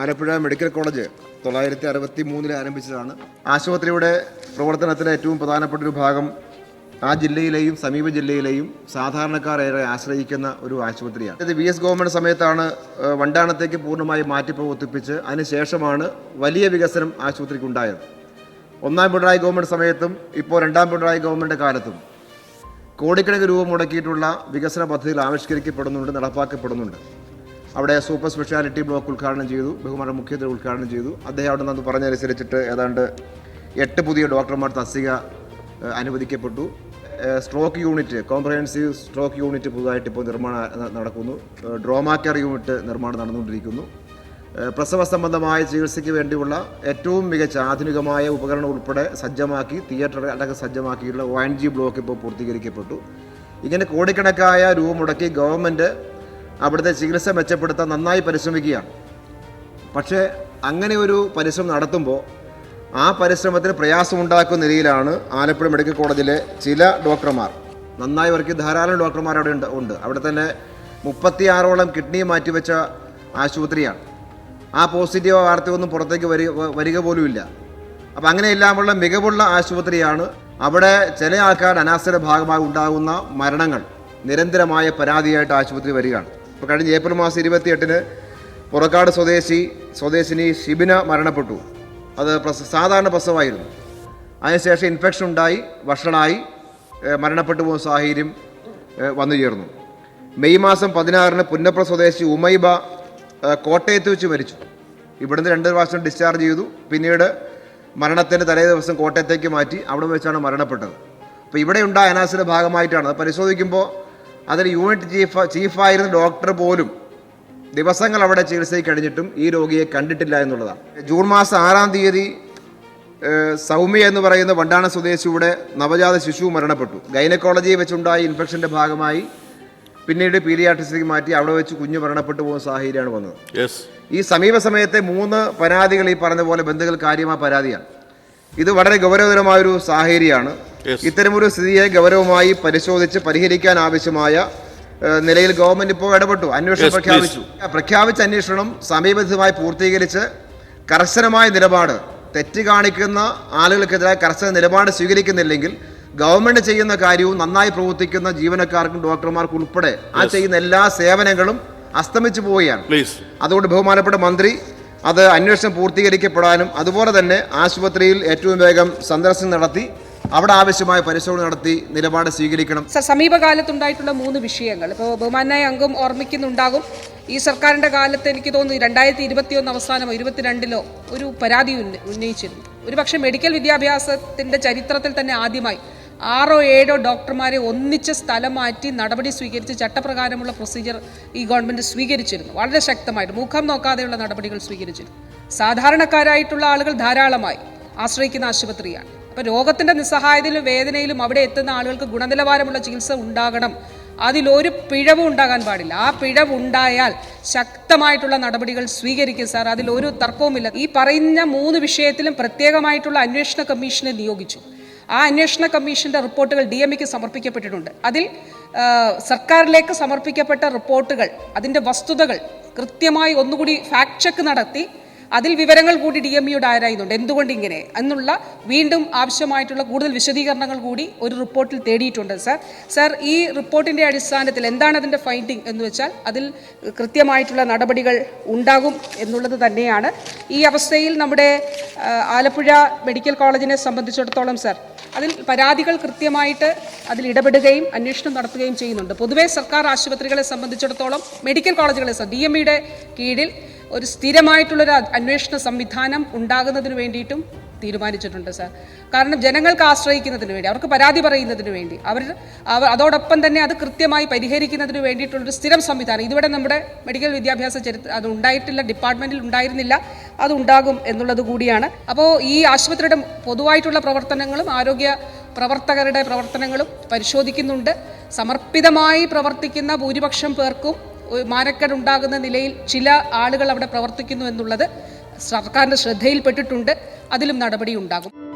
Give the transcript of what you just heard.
Alappuzha medical college തൊള്ളായിരത്തി അറുപത്തി മൂന്നിൽ ആരംഭിച്ചതാണ്. ആശുപത്രിയുടെ പ്രവർത്തനത്തിലെ ഏറ്റവും പ്രധാനപ്പെട്ട ഒരു ഭാഗം ആ ജില്ലയിലെയും സമീപ ജില്ലയിലെയും സാധാരണക്കാർ ഏറെ ആശ്രയിക്കുന്ന ഒരു ആശുപത്രിയാണ്. ഇത് വി എസ് ഗവൺമെന്റ് സമയത്താണ് വണ്ടാനത്തേക്ക് പൂർണമായി മാറ്റി പ്രവർത്തിപ്പിച്ച് അതിനുശേഷമാണ് വലിയ വികസനം ആശുപത്രിക്ക് ഉണ്ടായത് ഒന്നാം പിണറായി ഗവൺമെന്റ് സമയത്തും ഇപ്പോൾ രണ്ടാം പിണറായി ഗവൺമെന്റ് കാലത്തും കോടിക്കണക്കിന് രൂപ മുടക്കിയിട്ടുള്ള വികസന പദ്ധതികൾ ആവിഷ്കരിക്കപ്പെടുന്നുണ്ട് നടപ്പാക്കപ്പെടുന്നുണ്ട്. അവിടെ സൂപ്പർ സ്പെഷ്യാലിറ്റി ബ്ലോക്ക് ഉദ്ഘാടനം ചെയ്തു ബഹുമാന മുഖ്യമന്ത്രി ഉദ്ഘാടനം ചെയ്തു. അദ്ദേഹം അവിടെ നിന്ന് പറഞ്ഞതനുസരിച്ചിട്ട് ഏതാണ്ട് എട്ട് പുതിയ ഡോക്ടർമാർ തസ്തിക അനുവദിക്കപ്പെട്ടു. Stroke unit comprehensive stroke unit പുതുതായിട്ട് ഇപ്പോൾ നിർമ്മാണം നടക്കുന്നു. ഡ്രോമ കെയർ യൂണിറ്റ് നിർമ്മാണം നടന്നുകൊണ്ടിരിക്കുന്നു. പ്രസവ സംബന്ധമായ ചികിത്സയ്ക്ക് വേണ്ടിയുള്ള ഏറ്റവും മികച്ച ആധുനികമായ ഉപകരണം ഉൾപ്പെടെ സജ്ജമാക്കി തിയേറ്റർ അടക്കം സജ്ജമാക്കിയിട്ടുള്ള ഒ എൻ ജി ബ്ലോക്ക് ഇപ്പോൾ പൂർത്തീകരിക്കപ്പെട്ടു. ഇങ്ങനെ കോടിക്കണക്കായ രൂപ മുടക്കി ഗവൺമെന്റ് അവിടുത്തെ ചികിത്സ മെച്ചപ്പെടുത്താൻ നന്നായി പരിശ്രമിക്കുകയാണ്. പക്ഷേ അങ്ങനെ ഒരു പരിശ്രമം നടത്തുമ്പോൾ ആ പരിശ്രമത്തിന് പ്രയാസമുണ്ടാക്കുന്ന നിലയിലാണ് ആലപ്പുഴ മെഡിക്കൽ കോളേജിലെ ചില ഡോക്ടർമാർ. നന്നായി വർക്ക് ധാരാളം ഡോക്ടർമാർ അവിടെ ഉണ്ട് ഉണ്ട്. അവിടെ തന്നെ മുപ്പത്തിയാറോളം കിഡ്നി മാറ്റിവെച്ച ആശുപത്രിയാണ്. ആ പോസിറ്റീവ് വാർത്തയൊന്നും പുറത്തേക്ക് വരിക വരിക പോലുമില്ല. അപ്പം അങ്ങനെയെല്ലാമുള്ള മികവുള്ള ആശുപത്രിയാണ് അവിടെ ചില ആൾക്കാരുടെ അനാസ്ഥയുടെ ഭാഗമായി ഉണ്ടാകുന്ന മരണങ്ങൾ. നിരന്തരമായ പരാതിയായിട്ട് ആശുപത്രി വരികയാണ്. ഇപ്പോൾ കഴിഞ്ഞ ഏപ്രിൽ മാസം ഇരുപത്തിയെട്ടിന് പുറക്കാട് സ്വദേശി സ്വദേശിനി ഷിബിന മരണപ്പെട്ടു. അത് പ്രസ സാധാരണ പ്രസവമായിരുന്നു. അതിനുശേഷം ഇൻഫെക്ഷൻ ഉണ്ടായി വഷളായി മരണപ്പെട്ടു പോകുന്ന സാഹചര്യം വന്നു ചേർന്നു. മെയ് മാസം പതിനാറിന് പുന്നപ്ര സ്വദേശി ഉമൈബ കോട്ടയത്ത് വെച്ച് മരിച്ചു. ഇവിടുന്ന് രണ്ട് പ്രാവശ്യം ഡിസ്ചാർജ് ചെയ്തു. പിന്നീട് മരണത്തിന്റെ തലേ ദിവസം കോട്ടയത്തേക്ക് മാറ്റി അവിടെ വെച്ചാണ് മരണപ്പെട്ടത്. അപ്പോൾ ഇവിടെ ഉണ്ടായ അനാസിന്റെ ഭാഗമായിട്ടാണ്. പരിശോധിക്കുമ്പോൾ അതിൽ യൂണിറ്റ് ചീഫ് ചീഫായിരുന്ന ഡോക്ടർ പോലും ദിവസങ്ങൾ അവിടെ ചികിത്സയിൽ കഴിഞ്ഞിട്ടും ഈ രോഗിയെ കണ്ടിട്ടില്ല എന്നുള്ളതാണ്. ജൂൺ മാസം ആറാം തീയതി സൗമ്യ എന്ന് പറയുന്ന വണ്ടാണ സ്വദേശിയുടെ നവജാത ശിശു മരണപ്പെട്ടു. ഗൈനക്കോളജിയിൽ വെച്ചുണ്ടായ ഇൻഫെക്ഷന്റെ ഭാഗമായി പിന്നീട് പീരിയാട്രിസിലേക്ക് മാറ്റി അവിടെ വെച്ച് കുഞ്ഞ് മരണപ്പെട്ടു പോകുന്ന സാഹചര്യമാണ് വന്നത്. ഈ സമീപ സമയത്തെ മൂന്ന് പരാതികൾ ഈ പറഞ്ഞ പോലെ ബന്ധുക്കൾ കാര്യമായ പരാതിയാണ്. ഇത് വളരെ ഗൗരവതരമായൊരു സാഹചര്യമാണ്. ഇത്തരമൊരു സ്ഥിതിയെ ഗൗരവമായി പരിശോധിച്ച് പരിഹരിക്കാൻ ആവശ്യമായ നിലയിൽ ഗവൺമെന്റ് ഇപ്പോൾ ഇടപെട്ടു അന്വേഷണം പ്രഖ്യാപിച്ചു. പ്രഖ്യാപിച്ച അന്വേഷണം സമീപസ്ഥമായി പൂർത്തീകരിച്ച് കർശനമായ നിലപാട് തെറ്റ് കാണിക്കുന്ന ആളുകൾക്കെതിരായ കർശന നിലപാട് സ്വീകരിക്കുന്നില്ലെങ്കിൽ ഗവൺമെന്റ് ചെയ്യുന്ന കാര്യവും നന്നായി പ്രവർത്തിക്കുന്ന ജീവനക്കാർക്കും ഡോക്ടർമാർക്കും ഉൾപ്പെടെ ആ ചെയ്യുന്ന എല്ലാ സേവനങ്ങളും അസ്തമിച്ചു പോവുകയാണ്. അതുകൊണ്ട് ബഹുമാനപ്പെട്ട മന്ത്രി അത് അന്വേഷണം പൂർത്തീകരിക്കപ്പെടാനും അതുപോലെ തന്നെ ആശുപത്രിയിൽ ഏറ്റവും വേഗം സന്ദർശനം നടത്തി അവിടെ ആവശ്യമായ പരിശോധന നടത്തി നിലപാട് സ്വീകരിക്കണം. സർ സമീപകാലത്തുണ്ടായിട്ടുള്ള മൂന്ന് വിഷയങ്ങൾ. ഇപ്പോൾ ബഹുമാനായ അംഗം ഓർമ്മിക്കുന്നുണ്ടാകും. ഈ സർക്കാരിന്റെ കാലത്ത് എനിക്ക് തോന്നുന്നു രണ്ടായിരത്തി ഇരുപത്തിയൊന്ന് അവസാനമോ ഇരുപത്തിരണ്ടിലോ ഒരു പരാതി ഉന്നയിച്ചിരുന്നു. ഒരു ഒരുപക്ഷെ മെഡിക്കൽ വിദ്യാഭ്യാസത്തിന്റെ ചരിത്രത്തിൽ തന്നെ ആദ്യമായി ആറോ ഏഴോ ഡോക്ടർമാരെ ഒന്നിച്ച് സ്ഥലം മാറ്റി നടപടി സ്വീകരിച്ച് ചട്ടപ്രകാരമുള്ള പ്രൊസീജിയർ ഈ ഗവൺമെന്റ് സ്വീകരിച്ചിരുന്നു. വളരെ ശക്തമായിട്ട് മുഖം നോക്കാതെയുള്ള നടപടികൾ സ്വീകരിച്ചിരുന്നു. സാധാരണക്കാരായിട്ടുള്ള ആളുകൾ ധാരാളമായി ആശ്രയിക്കുന്ന ആശുപത്രിയാണ്. അപ്പോൾ രോഗത്തിന്റെ നിസ്സഹായതയിലും വേദനയിലും അവിടെ എത്തുന്ന ആളുകൾക്ക് ഗുണനിലവാരമുള്ള ചികിത്സ ഉണ്ടാകണം. അതിലൊരു പിഴവും ഉണ്ടാകാൻ പാടില്ല. ആ പിഴവ് ഉണ്ടായാൽ ശക്തമായിട്ടുള്ള നടപടികൾ സ്വീകരിക്കും സാർ. അതിലൊരു തർക്കവുമില്ല. ഈ പറയുന്ന മൂന്ന് വിഷയത്തിലും പ്രത്യേകമായിട്ടുള്ള അന്വേഷണ കമ്മീഷനെ നിയോഗിച്ചു. ആ അന്വേഷണ കമ്മീഷന്റെ റിപ്പോർട്ടുകൾ ഡി എം സമർപ്പിക്കപ്പെട്ടിട്ടുണ്ട്. അതിൽ സർക്കാരിലേക്ക് സമർപ്പിക്കപ്പെട്ട റിപ്പോർട്ടുകൾ അതിന്റെ വസ്തുതകൾ കൃത്യമായി ഒന്നുകൂടി ഫാക്ട് ചെക്ക് നടത്തി അതിൽ വിവരങ്ങൾ കൂടി ഡി എം ഇയുടെ ആരായുന്നുണ്ട്? എന്തുകൊണ്ട് ഇങ്ങനെ? എന്നുള്ള വീണ്ടും ആവശ്യമായിട്ടുള്ള കൂടുതൽ വിശദീകരണങ്ങൾ കൂടി ഒരു റിപ്പോർട്ടിൽ തേടിയിട്ടുണ്ട് സർ. സർ ഈ റിപ്പോർട്ടിന്റെ അടിസ്ഥാനത്തിൽ എന്താണ് അതിന്റെ ഫൈൻഡിങ് എന്ന് വെച്ചാൽ അതിൽ കൃത്യമായിട്ടുള്ള നടപടികൾ ഉണ്ടാകും എന്നുള്ളത് തന്നെയാണ്. ഈ അവസ്ഥയിൽ നമ്മുടെ ആലപ്പുഴ മെഡിക്കൽ കോളേജിനെ സംബന്ധിച്ചിടത്തോളം സർ അതിൽ പരാതികൾ കൃത്യമായിട്ട് അതിൽ ഇടപെടുകയും അന്വേഷണം നടത്തുകയും ചെയ്യുന്നുണ്ട്. പൊതുവേ സർക്കാർ ആശുപത്രികളെ സംബന്ധിച്ചിടത്തോളം മെഡിക്കൽ കോളേജുകളെ ഡി എം ഇയുടെ കീഴിൽ ഒരു സ്ഥിരമായിട്ടുള്ളൊരു അന്വേഷണ സംവിധാനം ഉണ്ടാകുന്നതിന് വേണ്ടിയിട്ടും തീരുമാനിച്ചിട്ടുണ്ട് സാർ. കാരണം ജനങ്ങൾക്ക് ആശ്രയിക്കുന്നതിന് വേണ്ടി അവർക്ക് പരാതി പറയുന്നതിന് വേണ്ടി അവർ അവർ അതോടൊപ്പം തന്നെ അത് കൃത്യമായി പരിഹരിക്കുന്നതിന് വേണ്ടിയിട്ടുള്ളൊരു സ്ഥിരം സംവിധാനം. ഇതുവരെ നമ്മുടെ മെഡിക്കൽ വിദ്യാഭ്യാസ ചരിത്ര അത് ഉണ്ടായിട്ടില്ല ഡിപ്പാർട്ട്മെന്റിൽ ഉണ്ടായിരുന്നില്ല അത് ഉണ്ടാകും എന്നുള്ളത് കൂടിയാണ്. അപ്പോൾ ഈ ആശുപത്രിയുടെ പൊതുവായിട്ടുള്ള പ്രവർത്തനങ്ങളും ആരോഗ്യ പ്രവർത്തകരുടെ പ്രവർത്തനങ്ങളും പരിശോധിക്കുന്നുണ്ട്. സമർപ്പിതമായി പ്രവർത്തിക്കുന്ന ഭൂരിപക്ഷം പേർക്കും മാനക്കേടുണ്ടാകുന്ന നിലയിൽ ചില ആളുകൾ അവിടെ പ്രവർത്തിക്കുന്നു എന്നുള്ളത് സർക്കാരിന്റെ ശ്രദ്ധയിൽപ്പെട്ടിട്ടുണ്ട്. അതിലും നടപടി ഉണ്ടാകും